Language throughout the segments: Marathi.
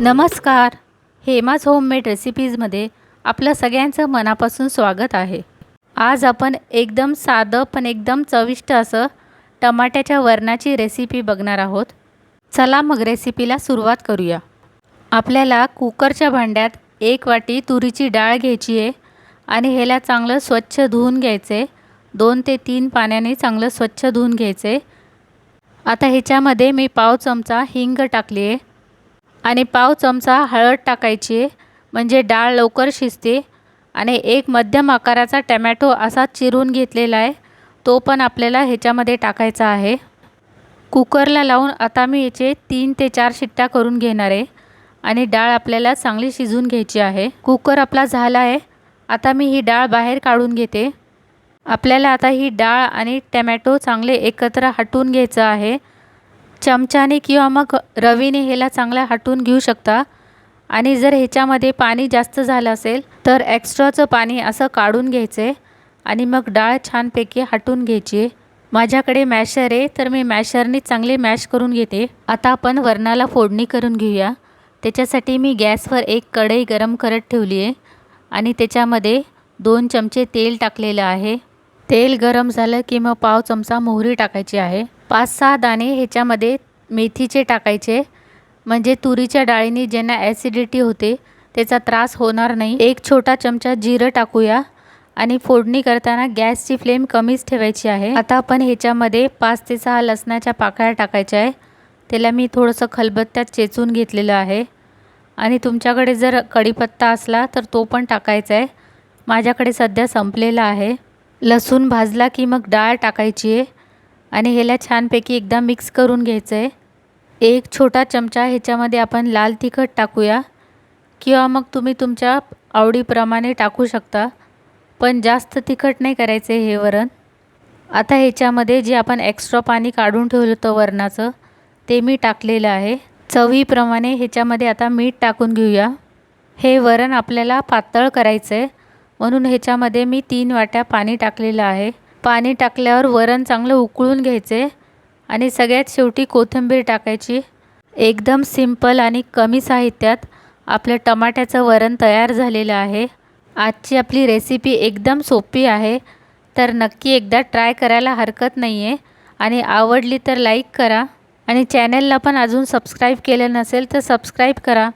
नमस्कार. हेमाज होममेड रेसिपीजमध्ये आपलं सगळ्यांचं मनापासून स्वागत आहे. आज आपण एकदम साधं पण एकदम चविष्ट असं टमाट्याच्या वरणाची रेसिपी बघणार आहोत. चला मग रेसिपीला सुरुवात करूया. आपल्याला कुकरच्या भांड्यात एक वाटी तुरीची डाळ घ्यायची आहे आणि ह्याला चांगलं स्वच्छ धुवून घ्यायचे. दोन ते तीन पाण्याने चांगलं स्वच्छ धुवून घ्यायचे. आता ह्याच्यामध्ये मी पाव चमचा हिंग टाकली आहे. आणि पाव चमचा हळद टाकायची आहे म्हणजे डाळ लवकर शिजते. आणि एक मध्यम आकाराचा टमॅटो असा चिरून घेतलेला आहे तो पण आपल्याला ह्याच्यामध्ये टाकायचा आहे. कुकरला लावून आता मी याचे तीन ते चार शिट्ट्या करून घेणार आहे आणि डाळ आपल्याला चांगली शिजून घ्यायची आहे. कुकर आपला झाला आहे. आता मी ही डाळ बाहेर काढून घेते. आपल्याला आता ही डाळ आणि टमॅटो चांगले एकत्र हटवून घ्यायचं आहे. चमच्याने किंवा मग रवीने ह्याला चांगला हटवून घेऊ शकता. आणि जर ह्याच्यामध्ये पाणी जास्त झालं असेल तर एक्स्ट्राचं पाणी असं काढून घ्यायचं आहे आणि मग डाळ छानपैकी हटवून घ्यायची. आहे माझ्याकडे मॅशर आहे तर मी मॅशरने चांगले मॅश करून घेते. आता आपण वरणाला फोडणी करून घेऊया. त्याच्यासाठी मी गॅसवर एक कढई गरम करत ठेवली आहे. आणि त्याच्यामध्ये दोन चमचे तेल टाकलेलं आहे. तेल गरम झालं की मग पाव चमचा मोहरी टाकायची आहे. पाच सहा दाणे ह्याच्यामध्ये मेथीचे टाकायचे. म्हणजे तुरीच्या डाळीने ज्यांना ॲसिडिटी होते त्याचा त्रास होणार नाही. एक छोटा चमचा जिरं टाकूया आणि फोडणी करताना गॅसची फ्लेम कमीच ठेवायची आहे. आता आपण ह्याच्यामध्ये पाच ते सहा लसणाच्या पाकळ्या टाकायच्या आहे. त्याला मी थोडंसं खलबत्त्यात चेचून घेतलेलं आहे. आणि तुमच्याकडे जर कढीपत्ता असला तर तो पण टाकायचा आहे. माझ्याकडे सध्या संपलेला आहे. लसूण भाजला की मग डाळ टाकायची आहे. आणि ह्याला छानपैकी एकदा मिक्स करून घ्यायचं आहे. एक छोटा चमचा ह्याच्यामध्ये आपण लाल तिखट टाकूया. किंवा मग तुम्ही तुमच्या आवडीप्रमाणे टाकू शकता. पण जास्त तिखट नाही करायचं आहे हे वरण. आता ह्याच्यामध्ये जे आपण एक्स्ट्रा पाणी काढून ठेवलं होतं वरणाचं ते मी टाकलेलं आहे. चवीप्रमाणे ह्याच्यामध्ये आता मीठ टाकून घेऊया. हे वरण आपल्याला पातळ करायचं आहे. म्हणून ह्याच्यामध्ये मी तीन वाट्या पाणी टाकलेलं आहे. पाणी टाकल्यावर वरण चांगलं उकळून घ्यायचे आणि सगळ्यात शेवटी कोथिंबीर टाकायची. एकदम सिंपल आणि कमी साहित्यात आपलं टमाट्याचं वरण तयार झालेलं आहे. आजची आपली रेसिपी एकदम सोपी आहे तर नक्की एकदा ट्राय करायला हरकत नाही आहे आणि आवडली तर लाईक करा आणि चॅनलला पण अजून सबस्क्राईब केलं नसेल तर सबस्क्राईब करा.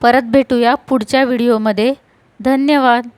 परत भेटूया पुढच्या व्हिडिओमध्ये. धन्यवाद.